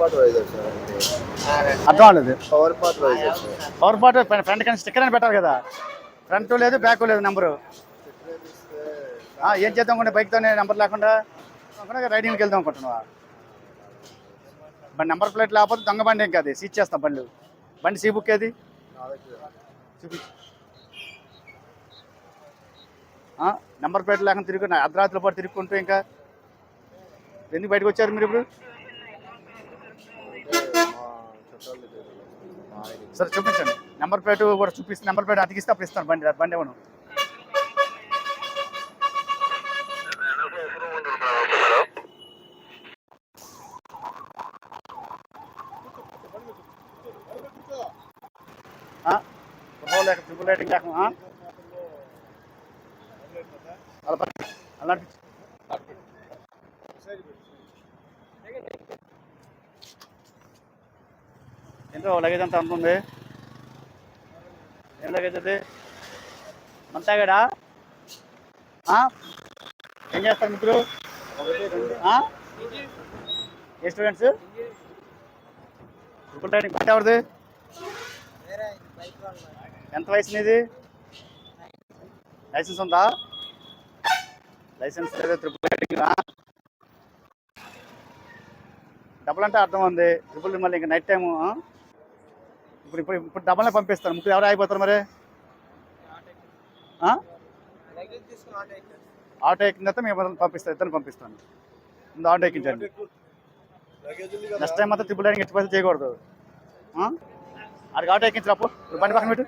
Part వైజర్ sir అంటే అర్థం అవ్వలేదు పవర్ పార్ట్ వైజర్ సార్ పవర్ పార్ట్ ఫ్రంట్ కానీ స్టిక్కర్ అని పెట్టాలి కదా. ఫ్రంట్ లేదు బ్యాక్ లేదు నెంబరు ఏం చేద్దాం అనుకుంటే బైక్తోనే నెంబర్ లేకుండా? రైడింగ్కి వెళ్దాం అనుకుంటున్నావా? బండి నెంబర్ ప్లేట్ లేకపోతే దొంగ బండి ఏం కాదు సీట్ చేస్తాం బండి బండి సీ బుక్ ఏది? నెంబర్ ప్లేట్ లేకుండా తిరుగు అర్ధరాత్రుల పాటు తిరుగుకుంటూ ఇంకా? ఎందుకు బయటకు వచ్చారు మీరు ఇప్పుడు? సరే చూపించండి. నెంబర్ ప్లేట్ కూడా చూపిస్తే నెంబర్ ప్లేట్ అతికిస్తే అప్పుడు ఇస్తాను బండి బండి ఇవ్వను లేక ట్రిపుల్ రైటింగ్ లేక అలా అలా ఏంటో లగేజ్ అంతా అంత ఉంది ఏం లగేజ్ అది? మంతాగాడా? ఆ? ఏం చేస్తారు ముగ్గురు? ఆ? ఏ స్టూడెంట్స్ ట్రిపుల్ ట్రైనింగ్ పట్ట ఎవరిది? ఎంత వయసు నీది? లైసెన్స్ ఉందా? లైసెన్స్ లేదా ట్రిపుల్ రైడింగ్ డబుల్ అంటే అర్థం ఉంది. ట్రిపుల్ మళ్ళీ ఇంకా నైట్ టైము ఇప్పుడు ఇప్పుడు ఇప్పుడు డబల్నే పంపిస్తాను ముగ్గురు ఎవరు అయిపోతారు మరి? ఆటో ఎక్కిన తర్వాత మేము పంపిస్తాను ఇద్దరు పంపిస్తాను ముందు ఆటో ఎక్కించండి. నెక్స్ట్ టైం మాత్రం ట్రిపుల్ రైడింగ్ ఎట్టి పైసలు చేయకూడదు. అక్కడికి ఆటో ఎక్కించినప్పుడు ఇప్పుడు బండి పక్కన పెట్టు.